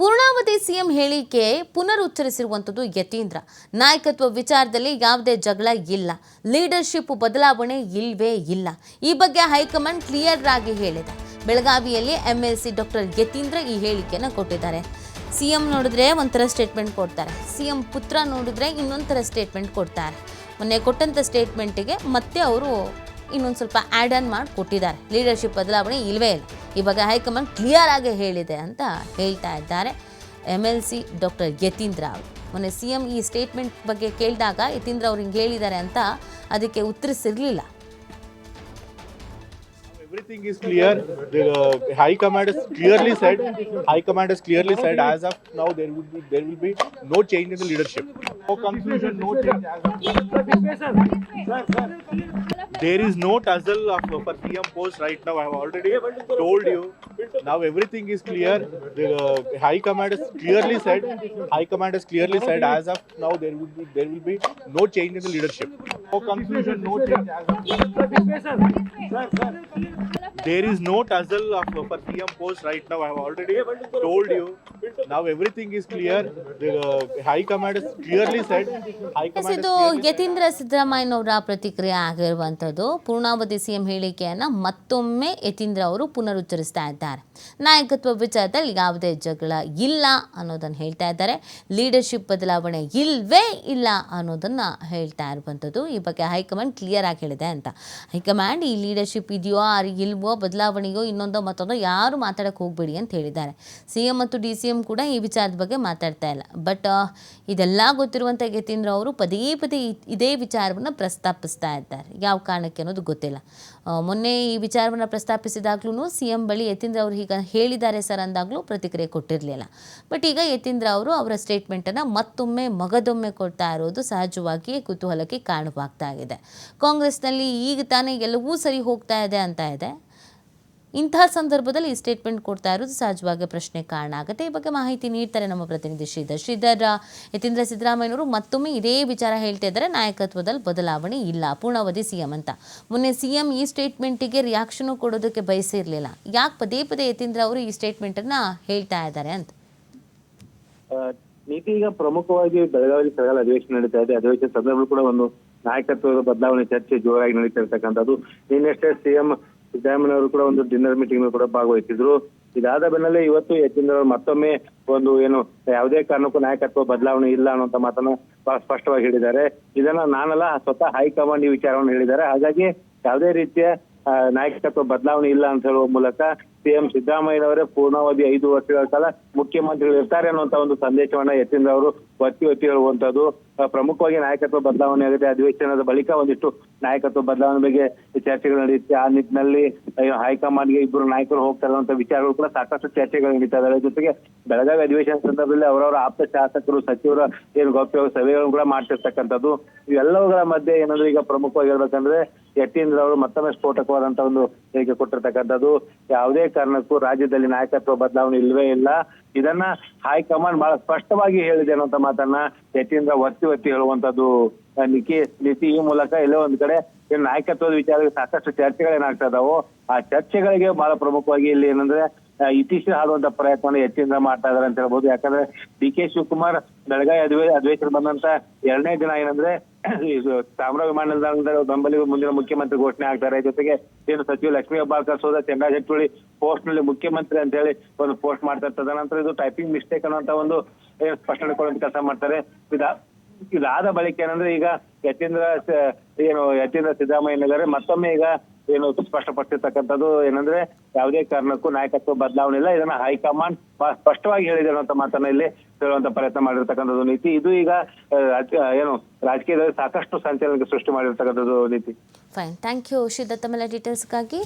ಪೂರ್ಣಾವಧಿ CM ಹೇಳಿಕೆ ಪುನರುಚ್ಚರಿಸಿರುವಂಥದ್ದು ಯತೀಂದ್ರ. ನಾಯಕತ್ವ ವಿಚಾರದಲ್ಲಿ ಯಾವುದೇ ಜಗಳ ಇಲ್ಲ. ಲೀಡರ್ಶಿಪ್ ಬದಲಾವಣೆ ಇಲ್ವೇ ಇಲ್ಲ. ಈ ಬಗ್ಗೆ ಹೈಕಮಾಂಡ್ ಕ್ಲಿಯರ್ ಆಗಿ ಹೇಳಿದೆ. ಬೆಳಗಾವಿಯಲ್ಲಿ ಎಂಎಲ್ಸಿ ಡಾಕ್ಟರ್ ಯತೀಂದ್ರ ಈ ಹೇಳಿಕೆಯನ್ನು ಕೊಟ್ಟಿದ್ದಾರೆ. ಸಿಎಂ ನೋಡಿದ್ರೆ ಒಂಥರ ಸ್ಟೇಟ್ಮೆಂಟ್ ಕೊಡ್ತಾರೆ. ಸಿಎಂ ಪುತ್ರ ನೋಡಿದ್ರೆ ಇನ್ನೊಂಥರ ಸ್ಟೇಟ್ಮೆಂಟ್ ಕೊಡ್ತಾರೆ. ಮೊನ್ನೆ ಕೊಟ್ಟಂಥ ಸ್ಟೇಟ್ಮೆಂಟಿಗೆ ಮತ್ತೆ ಅವರು ಇನ್ನೊಂದು ಸ್ವಲ್ಪ ಆ್ಯಡ್ ಆನ್ ಮಾಡಿ ಕೊಟ್ಟಿದ್ದಾರೆ ಲೀಡರ್ಶಿಪ್ ಬದಲಾವಣೆ ಇಲ್ಲವೇ ಇಲ್ಲ. ಇವಾಗ ಹೈಕಮಾಂಡ್ ಕ್ಲಿಯರ್ ಆಗಿ ಹೇಳಿದೆ ಅಂತ ಹೇಳ್ತಾ ಇದ್ದಾರೆ M L C doctor Yathindra ಅವರು. ಮೊನ್ನೆ ಸಿ ಎಂ ಈ ಸ್ಟೇಟ್ಮೆಂಟ್ ಬಗ್ಗೆ ಕೇಳಿದಾಗ ಯತೀಂದ್ರ ಅವ್ರು ಹಿಂಗೆ ಹೇಳಿದ್ದಾರೆ ಅಂತ ಅದಕ್ಕೆ ಉತ್ತರಿಸಿರಲಿಲ್ಲ. Everything is clear. The uh, High Command has clearly said. High Command has clearly said. As of now, there will be there will be no change in the leadership. No confusion, no change. As of there is no tussle of for CM post right now. I have already told you. Now everything is clear. The uh, High Command has clearly said. High Command has clearly said. As of now, there will be there will be no change in the leadership. No confusion, no change. As of there is no tussle of for CM post right now. I have already told you. Now everything is clear. The uh, High Command high clearly said. High yes, Command ಇದು ಯತೀಂದ್ರ ಸಿದ್ದರಾಮಯ್ಯನವರ ಪ್ರತಿಕ್ರಿಯೆ ಆಗಿರುವಂಥದ್ದು. ಪೂರ್ಣಾವಧಿ CM ಹೇಳಿಕೆಯನ್ನು ಮತ್ತೊಮ್ಮೆ ಯತೀಂದ್ರ ಅವರು ಪುನರುಚ್ಚರಿಸ್ತಾ ಇದ್ದಾರೆ. ನಾಯಕತ್ವ ವಿಚಾರದಲ್ಲಿ ಯಾವುದೇ ಜಗಳ ಇಲ್ಲ ಅನ್ನೋದನ್ನು ಹೇಳ್ತಾ ಇದ್ದಾರೆ. ಲೀಡರ್ಶಿಪ್ ಬದಲಾವಣೆ ಇಲ್ವೇ ಇಲ್ಲ ಅನ್ನೋದನ್ನು ಹೇಳ್ತಾ ಇರುವಂಥದ್ದು. ಈ ಬಗ್ಗೆ ಹೈಕಮಾಂಡ್ ಕ್ಲಿಯರ್ ಆಗಿ ಹೇಳಿದೆ ಅಂತ. ಹೈಕಮಾಂಡ್ ಈ ಲೀಡರ್ಶಿಪ್ ಇದೆಯೋ ಇಲ್ವೋ ಬದಲಾವಣೆಯೋ ಇನ್ನೊಂದೋ ಮತ್ತೊಂದೋ ಯಾರು ಮಾತಾಡೋಕ್ಕೆ ಹೋಗಬೇಡಿ ಅಂತ ಹೇಳಿದ್ದಾರೆ. ಸಿಎಂ ಮತ್ತು ಡಿ ಸಿ ಎಂ ಕೂಡ ಈ ವಿಚಾರದ ಬಗ್ಗೆ ಮಾತಾಡ್ತಾ ಇಲ್ಲ. ಬಟ್ ಇದೆಲ್ಲ ಗೊತ್ತಿರುವಂಥ ಯತೀಂದ್ರ ಅವರು ಪದೇ ಪದೇ ಇದೇ ವಿಚಾರವನ್ನು ಪ್ರಸ್ತಾಪಿಸ್ತಾ ಇದ್ದಾರೆ. ಯಾವ ಕಾರಣಕ್ಕೆ ಅನ್ನೋದು ಗೊತ್ತಿಲ್ಲ. ಮೊನ್ನೆ ಈ ವಿಚಾರವನ್ನು ಪ್ರಸ್ತಾಪಿಸಿದಾಗ್ಲೂ ಸಿ ಎಂ ಬಳಿ ಯತೀಂದ್ರ ಅವರು ಈಗ ಹೇಳಿದ್ದಾರೆ ಸರ್ ಅಂದಾಗಲೂ ಪ್ರತಿಕ್ರಿಯೆ ಕೊಟ್ಟಿರಲಿಲ್ಲ. ಬಟ್ ಈಗ ಯತೀಂದ್ರ ಅವರು ಅವರ ಸ್ಟೇಟ್ಮೆಂಟನ್ನು ಮತ್ತೊಮ್ಮೆ ಮಗದೊಮ್ಮೆ ಕೊಡ್ತಾ ಇರೋದು ಸಹಜವಾಗಿಯೇ ಕುತೂಹಲಕ್ಕೆ ಕಾರಣವಾಗ್ತಾ ಇದೆ. ಕಾಂಗ್ರೆಸ್ನಲ್ಲಿ ಈಗ ತಾನೇ ಎಲ್ಲವೂ ಸರಿ ಹೋಗ್ತಾ ಇದೆ ಅಂತ ಇದೆ. ಇಂತಹ ಸಂದರ್ಭದಲ್ಲಿ ಈ ಸ್ಟೇಟ್ಮೆಂಟ್ ಕೊಡ್ತಾ ಇರೋದು ಸಹಜವಾಗಿ ಪ್ರಶ್ನೆ ಕಾರಣ ಆಗುತ್ತೆ. ಈ ಬಗ್ಗೆ ಮಾಹಿತಿ ನೀಡ್ತಾರೆ ನಮ್ಮ ಪ್ರತಿನಿಧಿ ಶ್ರೀಧರ್. ಶ್ರೀಧರ್, ಯತೀಂದ್ರ ಸಿದ್ದರಾಮಯ್ಯನವರು ಮತ್ತೊಮ್ಮೆ ಇದೇ ವಿಚಾರ ಹೇಳ್ತಾ ಇದ್ದಾರೆ. ನಾಯಕತ್ವದಲ್ಲಿ ಬದಲಾವಣೆ ಇಲ್ಲ. ಪೂರ್ಣಾವಧಿ ಸಿಎಂ ಅಂತ. ಮೊನ್ನೆ ಸಿಎಂ ಈ ಸ್ಟೇಟ್ಮೆಂಟಿಗೆ ರಿಯಾಕ್ಷನ್ ಕೊಡೋದಕ್ಕೆ ಬಯಸಿರಲಿಲ್ಲ. ಯಾಕೆ ಪದೇ ಪದೇ ಯತೀಂದ್ರ ಅವರು ಈ ಸ್ಟೇಟ್ಮೆಂಟನ್ನು ಹೇಳ್ತಾ ಇದ್ದಾರೆ ಅಂತ. ನೀತಿ ಈಗ ಪ್ರಮುಖವಾಗಿ ಬೆಳಗಾವಿ ಸರಳ ಅಧಿವೇಶನ ನಡೀತಾ ಇದೆ. ಅಧಿವೇಶನ ಸಂದರ್ಭ ಕೂಡ ಒಂದು ನಾಯಕತ್ವದ ಬದಲಾವಣೆ ಚರ್ಚೆ ಜೋರಾಗಿ ನಡೀತಾ ಇರ್ತಕ್ಕಂಥದ್ದು. ನಿನ್ನೆಷ್ಟೇ ಸಿಎಂ ಸಿದ್ದರಾಮಯ್ಯ ಅವರು ಕೂಡ ಒಂದು ಡಿನ್ನರ್ ಮೀಟಿಂಗ್ ಕೂಡ ಭಾಗವಹಿಸಿದ್ರು. ಇದಾದ ಬೆನ್ನಲ್ಲೇ ಇವತ್ತು ಯತೀಂದ್ರ ಅವರು ಮತ್ತೊಮ್ಮೆ ಒಂದು ಏನು ಯಾವುದೇ ಕಾರಣಕ್ಕೂ ನಾಯಕತ್ವ ಬದಲಾವಣೆ ಇಲ್ಲ ಅನ್ನುವಂತ ಮಾತನ್ನ ಬಹಳ ಸ್ಪಷ್ಟವಾಗಿ ಹೇಳಿದ್ದಾರೆ. ಇದನ್ನ ನಾನಲ್ಲ, ಸ್ವತಃ ಹೈಕಮಾಂಡ್ ಈ ವಿಚಾರವನ್ನು ಹೇಳಿದ್ದಾರೆ. ಹಾಗಾಗಿ ಯಾವುದೇ ರೀತಿಯ ನಾಯಕತ್ವ ಬದಲಾವಣೆ ಇಲ್ಲ ಅಂತ ಹೇಳುವ ಮೂಲಕ ಸಿಎಂ ಸಿದ್ದರಾಮಯ್ಯನವರೇ ಪೂರ್ಣಾವಧಿ ಐದು ವರ್ಷಗಳ ಕಾಲ ಮುಖ್ಯಮಂತ್ರಿಗಳು ಇರ್ತಾರೆ ಅನ್ನುವಂತ ಒಂದು ಸಂದೇಶವನ್ನ ಯತೀಂದ್ರ ಅವರು ಒತ್ತಿ ಒತ್ತಿ ಹೇಳುವಂತದ್ದು. ಪ್ರಮುಖವಾಗಿ ನಾಯಕತ್ವ ಬದಲಾವಣೆ ಆಗಿದೆ. ಅಧಿವೇಶನದ ಬಳಿಕ ಒಂದಿಷ್ಟು ನಾಯಕತ್ವ ಬದಲಾವಣೆ ಬಗ್ಗೆ ಚರ್ಚೆಗಳು ನಡೆಯುತ್ತೆ. ಆ ನಿಟ್ಟಿನಲ್ಲಿ ಹೈಕಮಾಂಡ್ಗೆ ಇಬ್ಬರು ನಾಯಕರು ಹೋಗ್ತಾರೆ ಅಂತ ವಿಚಾರಗಳು ಕೂಡ ಸಾಕಷ್ಟು ಚರ್ಚೆಗಳು ನಡೀತಾ ಇದೆ ಜೊತೆಗೆ ಬೆಳಗಾವಿ ಅಧಿವೇಶನ ಸಂದರ್ಭದಲ್ಲಿ ಅವರವರ ಆಪ್ತ ಶಾಸಕರು, ಸಚಿವರ, ಏನು ಗೌಪ್ಯ ಸಭೆಗಳನ್ನು ಕೂಡ ಮಾಡ್ತಿರ್ತಕ್ಕಂಥದ್ದು. ಇವೆಲ್ಲವುಗಳ ಮಧ್ಯೆ ಏನಂದ್ರೆ ಈಗ ಪ್ರಮುಖವಾಗಿ ಹೇಳ್ಬೇಕಂದ್ರೆ ಯತೀಂದ್ರ ಅವರು ಮತ್ತೊಮ್ಮೆ ಸ್ಫೋಟಕವಾದಂತಹ ಒಂದು ಹೇಳಿಕೆ ಕೊಟ್ಟಿರ್ತಕ್ಕಂಥದ್ದು. ಯಾವುದೇ ಕಾರಣಕ್ಕೂ ರಾಜ್ಯದಲ್ಲಿ ನಾಯಕತ್ವ ಬದಲಾವಣೆ ಇಲ್ವೇ ಇಲ್ಲ. ಇದನ್ನ ಹೈಕಮಾಂಡ್ ಬಹಳ ಸ್ಪಷ್ಟವಾಗಿ ಹೇಳಿದೆ ಅನ್ನುವಂತ ಮಾತನ್ನ ಯತೀಂದ್ರ ಒತ್ತಿ ಒತ್ತಿ ಹೇಳುವಂತದ್ದು ನಿಖಿ ನೀತಿ ಈ ಮೂಲಕ ಎಲ್ಲೋ ಒಂದ್ ಕಡೆ ನಾಯಕತ್ವದ ವಿಚಾರದಲ್ಲಿ ಸಾಕಷ್ಟು ಚರ್ಚೆಗಳೇನಾಗ್ತಾ ಇದಾವೋ, ಆ ಚರ್ಚೆಗಳಿಗೆ ಬಹಳ ಪ್ರಮುಖವಾಗಿ ಇಲ್ಲಿ ಏನಂದ್ರೆ ಆ, ಇತಿಶ್ರೀ ಹಾಡುವಂತ ಪ್ರಯತ್ನ ಹೆಚ್ಚಿನಿಂದ ಮಾಡ್ತಾ ಇದಾರೆ ಅಂತ ಹೇಳ್ಬೋದು. ಯಾಕಂದ್ರೆ ಡಿ ಕೆ ಶಿವಕುಮಾರ್ ಬೆಳಗಾವಿ ಅಧಿವೇ ಅಧಿವೇಶನ ಬಂದಂತ ಎರಡನೇ ದಿನ ಏನಂದ್ರೆ ತಾಮ್ರ ವಿಮಾನ ನಿಲ್ದಾಣದ ಬೆಂಬಲಿ ಮುಂದಿನ ಮುಖ್ಯಮಂತ್ರಿ ಘೋಷಣೆ ಆಗ್ತಾರೆ. ಜೊತೆಗೆ ಏನು ಸಚಿವ ಲಕ್ಷ್ಮೀ ಹೆಬ್ಬಾಳ್ಕರ್ ಸೋದ ಚಂದ್ರ ಹೆಟ್ಟುಳಿ ಪೋಸ್ಟ್ನಲ್ಲಿ ಮುಖ್ಯಮಂತ್ರಿ ಅಂತ ಹೇಳಿ ಒಂದು ಪೋಸ್ಟ್ ಮಾಡ್ತಾ ಇರ್ತದ ನಂತರ ಇದು ಟೈಪಿಂಗ್ ಮಿಸ್ಟೇಕ್ ಅನ್ನುವಂತ ಒಂದು ಸ್ಪಷ್ಟನೆ ಕೊಡುವಂತ ಕೆಲಸ ಮಾಡ್ತಾರೆ. ಇದ ಇದಾದ ಬಳಿಕ ಏನಂದ್ರೆ ಈಗ ಯತೀಂದ್ರ ಏನು ಯತೀಂದ್ರ ಸಿದ್ದರಾಮಯ್ಯನಗರ ಮತ್ತೊಮ್ಮೆ ಈಗ ಏನು ಸ್ಪಷ್ಟಪಡಿಸಿರ್ತಕ್ಕಂಥದ್ದು ಏನಂದ್ರೆ ಯಾವುದೇ ಕಾರಣಕ್ಕೂ ನಾಯಕತ್ವ ಬದಲಾವಣೆ ಇಲ್ಲ ಇದನ್ನ ಹೈಕಮಾಂಡ್ ಬಹಳ ಸ್ಪಷ್ಟವಾಗಿ ಹೇಳಿದೆ ಅನ್ನೋ ಮಾತನ್ನ ಇಲ್ಲಿ ಹೇಳುವಂತ ಪ್ರಯತ್ನ ಮಾಡಿರ್ತಕ್ಕಂಥದ್ದು ನೀತಿ. ಇದು ಈಗ ಏನು ರಾಜಕೀಯದಲ್ಲಿ ಸಾಕಷ್ಟು ಸಂಚಲನಕ್ಕೆ ಸೃಷ್ಟಿ ಮಾಡಿರ್ತಕ್ಕಂಥದ್ದು ನೀತಿ. ಫೈನ್ ಥ್ಯಾಂಕ್ ಯು ಶ್ರೀಧರ್ ತಮ್ಮೆಲ್ಲ ಡೀಟೇಲ್ಸ್ಗಾಗಿ